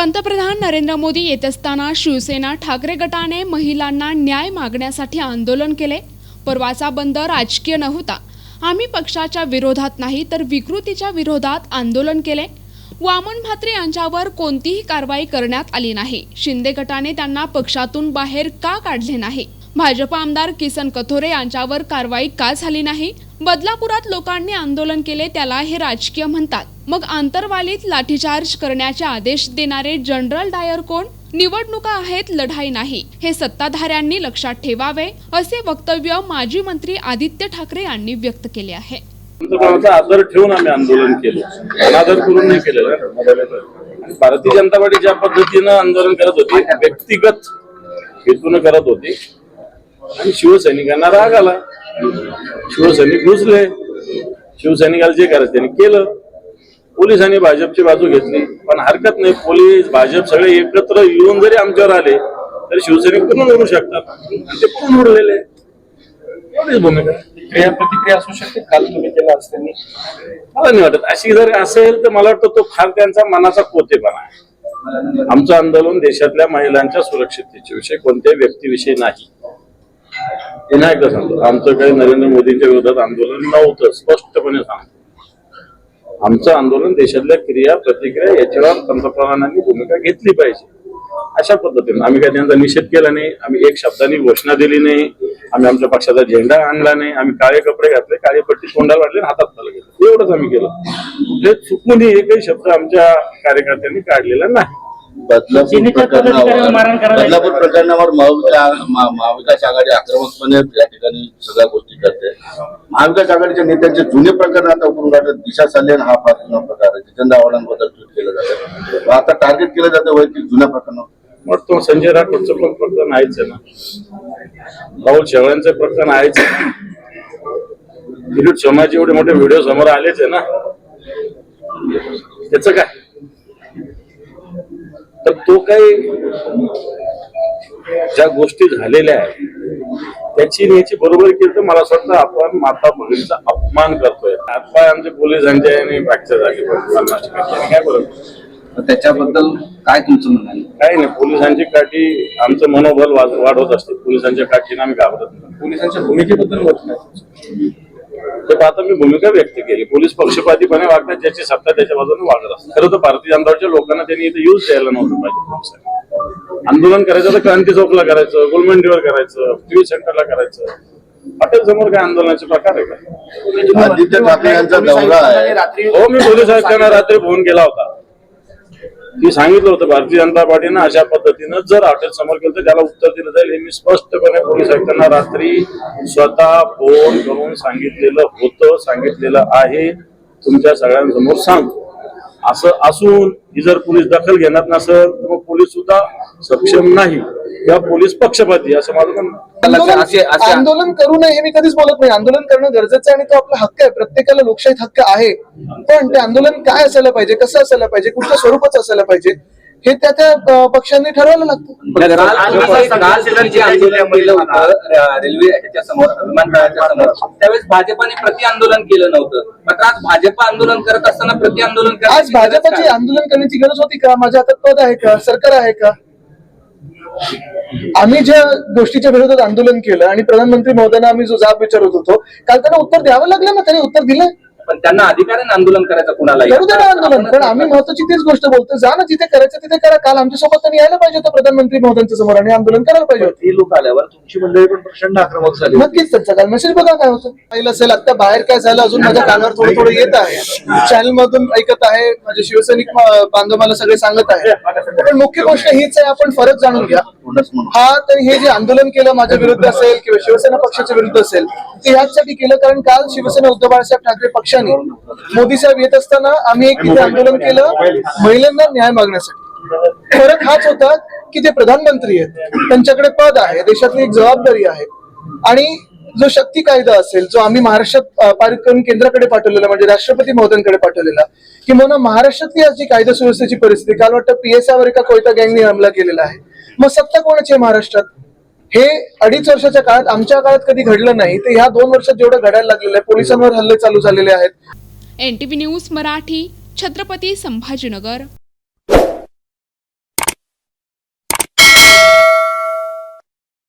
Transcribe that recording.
पंतप्रधान नरेंद्र मोदी येत असताना शिवसेना ठाकरे गटाने महिलांना न्याय मागण्यासाठी आंदोलन केले. परवाचा बंद राजकीय नव्हता. आम्ही पक्षाच्या विरोधात नाही तर विकृतीच्या विरोधात आंदोलन केले. वामन म्हात्रे यांच्यावर कोणतीही कारवाई करण्यात आली नाही. शिंदे गटाने त्यांना पक्षातून बाहेर का काढले नाही? भाजप आमदार किसन कथोरे यांच्यावर कारवाई का झाली नाही? बदलापुरात लोकांनी आंदोलन केले त्याला हे राजकीय म्हणतात. मग आंतरवालीत लाठीचार्ज करण्याचे आदेश देणारे जनरल डायर कोण? निवडणुका आहेत लढाई नाही. हे सत्ताधाऱ्यांनी लक्षात ठेवावे असे वक्तव्य माजी मंत्री आदित्य ठाकरे यांनी व्यक्त केले आहे. पंतप्रधानांचा आदर ठेवून आम्ही आंदोलन केलं. अनादर करून नाही केलेलं. भारतीय जनता पार्टी ज्या पद्धतीनं आंदोलन करत होती व्यक्तिगत हेतून करत होती आणि शिवसैनिकांना राग आला. शिवसैनिक घुसले शिवसैनिकाला जे करायचं त्यांनी केलं. पोलिसांनी भाजपची बाजू घेतली. पण हरकत नाही पोलीस भाजप सगळे एकत्र येऊन जरी आमच्यावर आले तरी शिवसैनिक पूर्ण उडू शकतात. आणि ते पूर्ण उडलेले एवढीच भूमिका. क्रिया प्रतिक्रिया असू शकते. काल तुम्ही केला असताना मला नाही वाटत. अशी जर असेल तर मला वाटतं तो फार त्यांचा मनाचा कोतेपणा आहे. आमचं आंदोलन देशातल्या महिलांच्या सुरक्षिततेच्या विषयी कोणत्याही व्यक्तीविषयी नाही. पुन्हा एकदा सांगतो? आमचं काही नरेंद्र मोदींच्या विरोधात आंदोलन नव्हतं स्पष्टपणे सांगतो. आमचं आंदोलन देशातल्या क्रिया प्रतिक्रिया याच्यावर पंतप्रधानांनी भूमिका घेतली पाहिजे. अशा पद्धतीने आम्ही काही त्यांचा निषेध केला नाही. आम्ही एक शब्दाने घोषणा दिली नाही. आम्ही आमच्या पक्षाचा झेंडा आणला नाही. आम्ही काळे कपडे घातले काळी पट्टी तोंडाला वाटली हातात चालू घेतलं. एवढंच आम्ही केलं. म्हणजे कुठे चुकूनही एकही शब्द आमच्या कार्यकर्त्यांनी काढलेला नाही. बदलापूर प्रकरणावर करायला बदलापूर प्रकरणावर महाविकास महा- महाविकास आघाडी आक्रमकपणे या ठिकाणी सगळ्या गोष्टी करते. महाविकास आघाडीच्या नेत्यांचे जुने प्रकरण आता उकरून काढतात दिशा सालेन हा फार जुना प्रकार आहे. जितेंद्र आव्हाडांबद्दल ट्विट केलं जातं. आता टार्गेट केलं जातं वैयक्तिक जुन्या प्रकरणावर. मग तो संजय राठोडचं पण प्रकरण आहेच आहे ना? राहुल शेवाळ्यांचं प्रकरण आहेच. किरीट समाज एवढे मोठे व्हिडिओ समोर आलेच आहे ना? त्याच काय? तर तो काही ज्या गोष्टी झालेल्या आहेत त्याची याची बरोबर केली तर मला असं वाटतं आपण माता भगिनीचा अपमान करतोय. हातपाय आमचे पोलिसांचे आणि बाकीच्या जागी पण पन्नास टक्के. काय बरोबर? त्याच्याबद्दल काय तुमचं म्हणणं आहे? काही नाही पोलिसांची काठी आमचं मनोबल वाढ- वाढवत असते. पोलिसांच्या काठीने आम्ही घाबरत नाही. पोलिसांच्या भूमिकेबद्दल मत नाही. ते पाहता मी भूमिका व्यक्त केली. पोलीस पक्षपातीपणे वागतात ज्याची सत्ता त्याच्या बाजूने वागत असतात खरं तर भारतीय जनता पार्टीच्या लोकांना त्यांनी इथे यूज द्यायला नव्हतं पाहिजे आंदोलन करायचं तर क्रांती चौकला करायचं गोलमंडीवर करायचं टीव्ही सेंटरला करायचं. हॉटेल समोर काय आंदोलनाचे प्रकार आहे का? आदित्य ठाकरे यांचा दौरा आहे. हो मी पोलीस आयुक्तांना रात्री फोन केला होता. मी सांगितलं होतं भारतीय जनता पार्टीनं अशा पद्धतीनं जर हॉटेल समोर केलं तर त्याला उत्तर दिलं जाईल. हे मी स्पष्टपणे पोलीस आयुक्तांना रात्री स्वतः फोन करून सांगितलेलं होतं सांगितलेलं आहे. तुमच्या सगळ्यांसमोर सांगतो. असं असून ही जर पोलीस दखल घेणार नसेल तर मग पोलीस सुद्धा सक्षम नाही. किंवा पोलीस पक्षपाती असं माझं. आंदोलन- करू नये हे मी कधीच बोलत नाही आंदोलन करणं गरजेचं आहे आणि तो आपला हक्क आहे प्रत्येकाला लोकशाहीत हक्क आहे पण ते आंदोलन काय असायला पाहिजे कसं असायला पाहिजे कुठल्या स्वरूपाचं असायला पाहिजे हे त्या त्या पक्षांनी ठरवायला त्यावेळेस भाजपाने प्रति आंदोलन केलं नव्हतं मात्र आज भाजप आंदोलन करत असताना प्रति आंदोलन आज भाजपाची? आंदोलन करण्याची गरज होती का माझ्या हातात पद आहे का सरकार आहे का आम्ही ज्या गोष्टीच्या विरोधात आंदोलन केलं आणि प्रधानमंत्री महोदयांना आम्ही जो जाब विचारत होतो काल त्यांना उत्तर द्यावं लागलं ना? त्यांनी उत्तर दिलं? पण त्यांना अधिकार आहे ना आंदोलन करायचं कुणाला करू दे ना आंदोलन पण आम्ही महत्वाची तीच गोष्ट बोलतो जा ना जिथे करायचं तिथे करा. काल आमच्यासोबत त्यांनी यायला पाहिजे होतं प्रधानमंत्री महोदयांच्या समोर आणि आंदोलन करायला पाहिजे होतं. ही लोक आल्यावर तुमची मंडळी पण प्रचंड आक्रमक झाली नक्कीच त्यांचा काल मेसेज बघा काय होतं. पाहिलं असेल आता बाहेर काय झालं अजून माझ्या कानावर थोडं थोडं येत आहे. चॅनल मधून ऐकत आहे माझे शिवसैनिक बांधव मला सगळे सांगत आहे. पण मुख्य गोष्ट हीच आहे आपण फरक जाणून घ्या. हा तर हे जे आंदोलन केलं माझ्या विरुद्ध असेल किंवा शिवसेना पक्षाच्या विरुद्ध असेल ते ह्याचसाठी केलं कारण काल शिवसेना उद्धव बाळासाहेब ठाकरे पक्षाने मोदी साहेब येत असताना आम्ही एक तिथे आंदोलन केलं महिलांना न्याय मागण्यासाठी. फरक हाच होता की ते प्रधानमंत्री आहेत त्यांच्याकडे पद आहे देशातली एक जबाबदारी आहे. आणि जो शक्ती कायदा असेल जो आम्ही महाराष्ट्रात पारित करून केंद्राकडे पाठवलेला म्हणजे राष्ट्रपती महोदयांकडे पाठवलेला किंवा महाराष्ट्रातली आज जी कायदा सुव्यवस्थेची परिस्थिती काल वाटतं पीएसआयवर एका कोयता गँगने हमला केलेला आहे. मग सत्ता कोणाची आहे महाराष्ट्रात? हे अडीच वर्षाच्या काळात आमच्या काळात कधी घडलं नाही. तर ह्या दोन वर्षात जेवढं घडायला लागलेलं आहे पोलिसांवर हल्ले चालू झालेले आहेत. NTV news Marathi Chhatrapati Sambhajinagar.